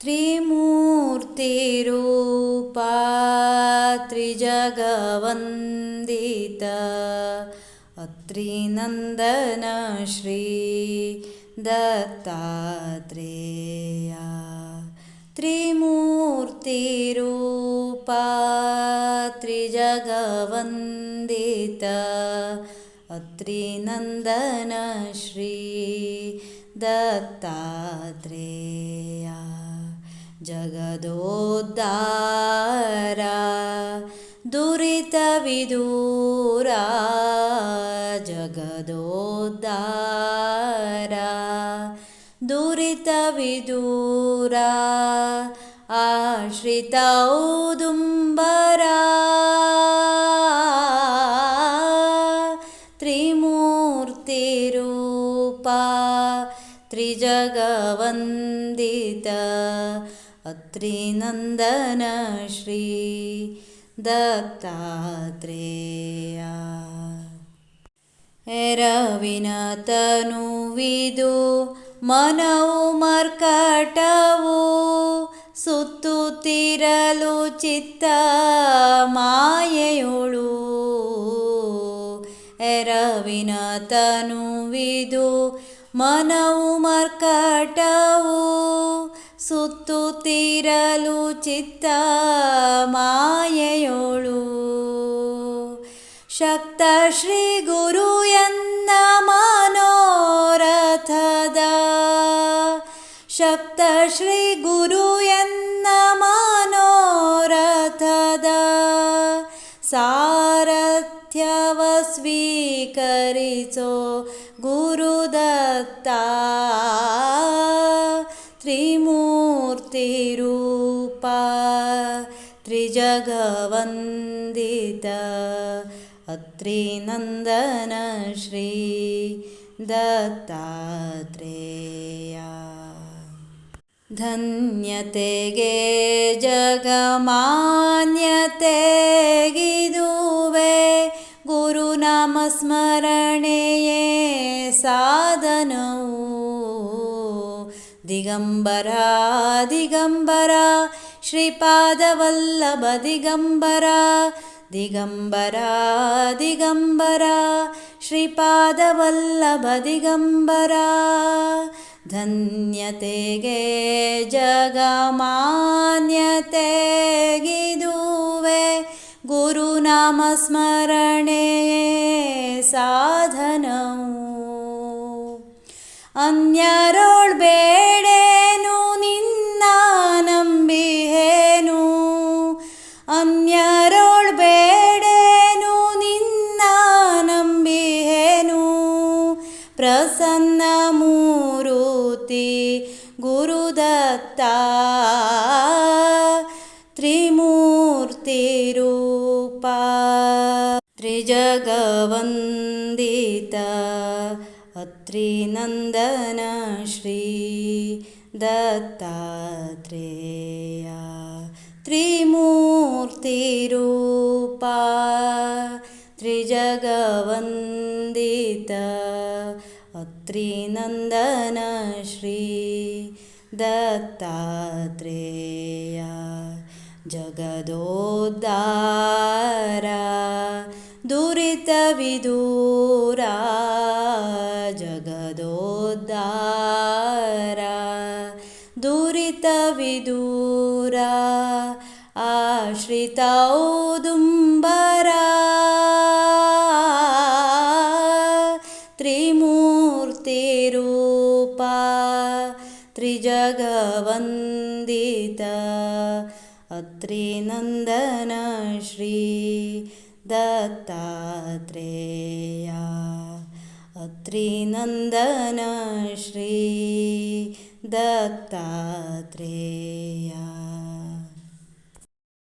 त्रिमूर्तिरूपा त्रिजगवन्दित अत्रिनन्दन श्री दत्तात्रेया त्रिमूर्तिरूपा त्रिजगवन्दित अत्रिनन्दन श्री दत्तात्रेया जगदोद्धारा दुरितविदूरा जगदोद्धारा दुरितविदूरा आश्रितौदुम्बरा त्रिमूर्तिरूपा त्रिजगवन्दित अत्रिनन्दन श्री दत्तात्रेया ಎರವಿನತನುವಿದು ಮನವು ಮರ್ಕಟವು ಸುತ್ತುತ್ತಿರಲು ಚಿತ್ತ ಮಾಯೆಯೊಳು ಎರವಿನತನುವಿದು ಮನವು ಮರ್ಕಟವು ಸುತ್ತುತ್ತಿರಲು ಚಿತ್ತ ಮಾಯೆಯೊಳು ಶಕ್ತ ಶ್ರೀ ಗುರು ಎನ್ನ ಮನೋರಥದ ಶಕ್ತ ಶ್ರೀ ಗುರು ಎನ್ನ ಮನೋರಥದ ಸಾರಥ್ಯವ ಸ್ವೀಕರಿಸೋ ಗುರುದತ್ತ रूपा त्रिजगवन्दित अत्रिनन्दन श्री दत्तात्रेया। धन्यते गे जगमान्यते गिदुवे गुरुनामस्मरणे ये सादनौ दिगम्बरा दिगम्बरा श्रीपादवल्लभ दिगम्बरा दिगम्बरा दिगम्बरा श्रीपादवल्लभ दिगम्बरा धन्यते गे जगमान्यते गिदुवे गुरुनामस्मरणे साधनौ अन्यरोळ್ गुरुदत्ता त्रिमूर्तिरूपा त्रिजगवन्दिता अत्रिनन्दन श्री दत्तात्रेया त्रिमूर्तिरूपा त्रिजगवन्दिता अत्रिनन्दन श्री दत्तात्रेया जगदोद्धारा दुरितविदूरा जगदोद्धारा दुरितविदूरा आश्रितौदुम्बरा त्रिजगवन्दित। अत्रिनन्दन श्री दत्तात्रेया। अत्रिनन्दन श्री दत्तात्रेया